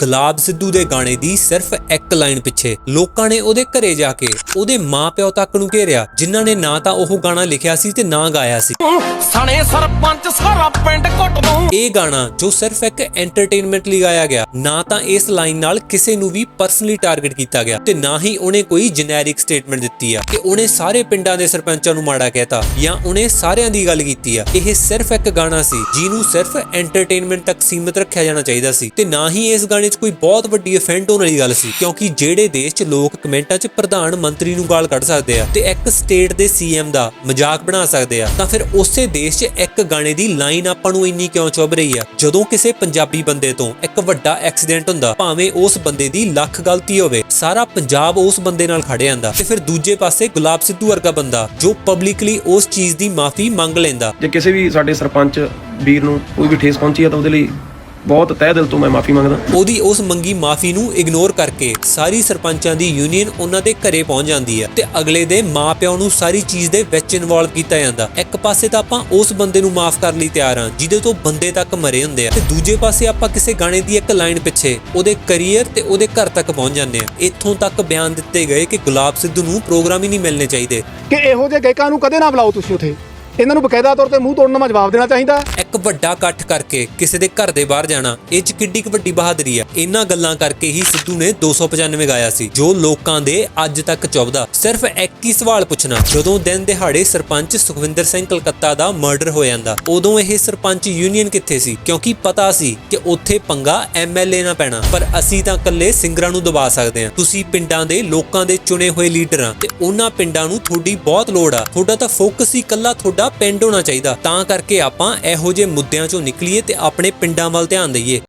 ਗੁਲਾਬ ਸਿੱਧੂ ਦੇ ਗਾਣੇ ਦੀ ਸਿਰਫ ਇੱਕ ਲਾਈਨ ਪਿੱਛੇ ਲੋਕਾਂ ਨੇ ਉਹਦੇ ਘਰੇ ਜਾ ਕੇ ਉਹਦੇ ਮਾਪਿਓ ਤੱਕ ਨੂੰ ਘੇਰਿਆ ਜਿਨ੍ਹਾਂ ਨੇ ਨਾ ਤਾਂ ਉਹ ਗਾਣਾ ਲਿਖਿਆ ਸੀ ਤੇ ਨਾ ਗਾਇਆ ਸੀ। ਸਣੇ ਸਰਪੰਚ ਸਾਰਾ ਪਿੰਡ ਘੁੱਟ ਦੂੰ ਇਹ ਗਾਣਾ ਜੋ ਸਿਰਫ ਇੱਕ ਐਂਟਰਟੇਨਮੈਂਟ ਲਈ ਗਾਇਆ ਗਿਆ ਨਾ ਤਾਂ ਇਸ ਲਾਈਨ ਨਾਲ ਕਿਸੇ ਨੂੰ ਵੀ ਪਰਸਨਲੀ ਟਾਰਗੇਟ ਕੀਤਾ ਗਿਆ ਤੇ ਨਾ ਹੀ ਉਹਨੇ ਕੋਈ ਜੈਨਰਿਕ ਸਟੇਟਮੈਂਟ ਦਿੱਤੀ ਆ ਕਿ ਉਹਨੇ ਸਾਰੇ ਪਿੰਡਾਂ ਦੇ ਸਰਪੰਚਾਂ ਨੂੰ ਮਾੜਾ ਕਹਿਤਾ ਜਾਂ ਉਹਨੇ ਸਾਰਿਆਂ ਦੀ ਗੱਲ ਕੀਤੀ ਆ। ਇਹ ਸਿਰਫ ਇੱਕ ਗਾਣਾ ਸੀ ਜਿਹਨੂੰ ਸਿਰਫ ਐਂਟਰਟੇਨਮੈਂਟ ਤੱਕ ਸੀਮਿਤ ਰੱਖਿਆ ਜਾਣਾ ਚਾਹੀਦਾ ਸੀ ਤੇ ਨਾ ਹੀ ਇਸ ਗਾਣੇ 'ਚ ਕੋਈ ਬਹੁਤ ਵੱਡੀ ਅਫੈਂਡ ਹੋਣ ਵਾਲੀ ਗੱਲ ਸੀ, ਕਿਉਂਕਿ ਜਿਹੜੇ ਦੇਸ਼ 'ਚ ਲੋਕ ਕਮੈਂਟਾਂ 'ਚ ਪ੍ਰਧਾਨ ਮੰਤਰੀ ਨੂੰ ਗਾਲ ਕੱਢ ਸਕਦੇ ਆ ਤੇ ਇੱਕ ਸਟੇਟ ਦੇ ਸੀਐਮ ਦਾ ਮਜ਼ਾਕ ਬਣਾ ਸਕਦੇ ਆ, ਤਾਂ ਫਿਰ ਉਸੇ ਦੇਸ਼ 'ਚ ਇੱਕ ਗਾਣੇ ਦੀ ਲਾਈਨ ਆਪਾਂ ਨੂੰ ਇੰਨੀ ਕਿਉਂ ਚੁੱਭ ਰਹੀ ਆ? ਜਦੋਂ ਕਿਸੇ ਪੰਜਾਬੀ ਬੰਦੇ ਤੋਂ ਇੱਕ ਵੱਡਾ ਐਕਸੀਡੈਂਟ ਹੁੰਦਾ, ਭਾਵੇਂ ਉਸ ਬੰਦੇ ਦੀ ਲੱਖ ਗਲਤੀ ਹੋਵੇ, ਸਾਰਾ ਪੰਜਾਬ ਉਸ ਬੰਦੇ ਨਾਲ ਖੜੇ ਜਾਂਦਾ ਤੇ ਫਿਰ ਦੂਜੇ ਪਾਸੇ ਗੁਲਾਬ ਸਿੱਧੂ ਵਰਗਾ ਬੰਦਾ ਜੋ ਪਬਲਿਕਲੀ ਉਸ ਚੀਜ਼ ਦੀ ਮਾਫੀ ਮੰਗ ਲੈਂਦਾ। ਜੇ ਕਿਸੇ ਵੀ ਸਾਡੇ ਸਰਪੰਚ ਵੀਰ ਨੂੰ ਕੋਈ ਵੀ ਠੇਸ ਪਹੁੰਚੀ ਹੈ ਤਾਂ ਉਹਦੇ ਲਈ ਬਹੁਤ ਤਹਿ ਦਿਲ ਤੋਂ ਮੈਂ ਮਾਫੀ ਮੰਗਦਾ। ਉਹਦੀ ਉਸ ਮੰਗੀ ਮਾਫੀ ਨੂੰ ਇਗਨੋਰ ਕਰਕੇ ਸਾਰੀ ਸਰਪੰਚਾਂ ਦੀ ਯੂਨੀਅਨ ਉਹਨਾਂ ਦੇ ਘਰੇ ਪਹੁੰਚ ਜਾਂਦੀ ਹੈ ਤੇ ਅਗਲੇ ਦੇ ਮਾਪਿਆਂ ਨੂੰ ਸਾਰੀ ਚੀਜ਼ ਦੇ ਵਿੱਚ ਇਨਵੋਲਵ ਕੀਤਾ ਜਾਂਦਾ। ਇੱਕ ਪਾਸੇ ਤਾਂ ਆਪਾਂ ਉਸ ਬੰਦੇ ਨੂੰ ਮਾਫ ਕਰਨ ਲਈ ਤਿਆਰ ਹਾਂ ਜਿਹਦੇ ਤੋਂ ਬੰਦੇ ਤੱਕ ਮਰੇ ਹੁੰਦੇ ਆ। ਤੇ ਦੂਜੇ ਪਾਸੇ ਆਪਾਂ ਕਿਸੇ ਗਾਣੇ ਦੀ ਇੱਕ ਲਾਈਨ ਪਿੱਛੇ ਉਹਦੇ ਕੈਰੀਅਰ ਤੇ ਉਹਦੇ ਘਰ ਤੱਕ ਪਹੁੰਚ ਜਾਂਦੇ ਆ ਇੱਥੋਂ ਤੱਕ ਬਿਆਨ ਦਿੱਤੇ ਗਏ ਕਿ ਗੁਲਾਬ ਸਿੱਧੂ ਨੂੰ ਪ੍ਰੋਗਰਾਮ ਹੀ ਨਹੀਂ ਮਿਲਣੇ ਚਾਹੀਦੇ। ਕਿ ਇਹੋ ਜਿਹੇ ਗਾਇਕਾਂ ਨੂੰ ਕਦੇ ਨਾ ਬੁਲਾਓ ਤੁਸੀਂ ਉੱਥੇ। ਇਹਨਾਂ ਨੂੰ ਬਕਾਇਦਾ ਤੌਰ ਤੇ ਮੂੰਹ ਤੋੜਨ ਦਾ ਜਵਾਬ ਦੇਣਾ ਚਾਹੀਦਾ। ਇੱਕ ਵੱਡਾ ਇਕੱਠ ਕਰਕੇ ਕਿਸੇ ਦੇ ਘਰ ਦੇ ਬਾਹਰ ਜਾਣਾ, ਇਹ ਚ ਕਿੱਡੀ ਕੁ ਵੱਡੀ ਬਹਾਦਰੀ ਆ। ਇਹਨਾਂ ਗੱਲਾਂ ਕਰਕੇ ਹੀ ਸਿੱਧੂ ਨੇ 295 ਗਾਇਆ ਸੀ, ਜੋ ਲੋਕਾਂ ਦੇ ਅੱਜ ਤੱਕ ਚੁੱਭਦਾ ਸਿਰਫ ਇੱਕ ਹੀ ਸਵਾਲ ਪੁੱਛਣਾ, ਜਦੋਂ ਦਿਨ ਦਿਹਾੜੇ ਸਰਪੰਚ ਸੁਖਵਿੰਦਰ ਸਿੰਘ ਕਲਕੱਤਾ ਦਾ ਮਰਡਰ ਹੋ ਜਾਂਦਾ, ਉਦੋਂ ਇਹ ਸਰਪੰਚ ਯੂਨੀਅਨ ਕਿੱਥੇ ਸੀ? ਕਿਉਂਕਿ ਪਤਾ ਸੀ ਕਿ ਉੱਥੇ ਪੰਗਾ ਐਮਐਲਏ ਨਾ ਪੈਣਾ, ਪਰ ਅਸੀਂ ਤਾਂ ਇਕੱਲੇ ਸਿੰਗਰਾਂ ਨੂੰ ਦਬਾ ਸਕਦੇ ਹਾਂ। ਤੁਸੀਂ ਪਿੰਡਾਂ ਦੇ ਲੋਕਾਂ ਦੇ ਚੁਣੇ ਹੋਏ ਲੀਡਰ ਆ, ਤੇ ਉਹਨਾਂ ਪਿੰਡਾਂ ਨੂੰ ਤੁਹਾਡੀ ਬਹੁਤ ਲੋੜ ਆ। ਤੁਹਾਡਾ ਤਾਂ ਫੋਕਸ ਹੀ ਇਕੱਲਾ ਤੁਹਾਡਾ ਪਿੰਡ ਹੋਣਾ ਚਾਹੀਦਾ। ਤਾਂ ਕਰਕੇ ਆਪਾਂ ਇਹੋ ਜਿਹੇ ਮੁੱਦਿਆਂ ਚੋਂ ਨਿਕਲੀਏ ਤੇ ਆਪਣੇ ਪਿੰਡਾਂ ਵੱਲ ਧਿਆਨ ਦਈਏ।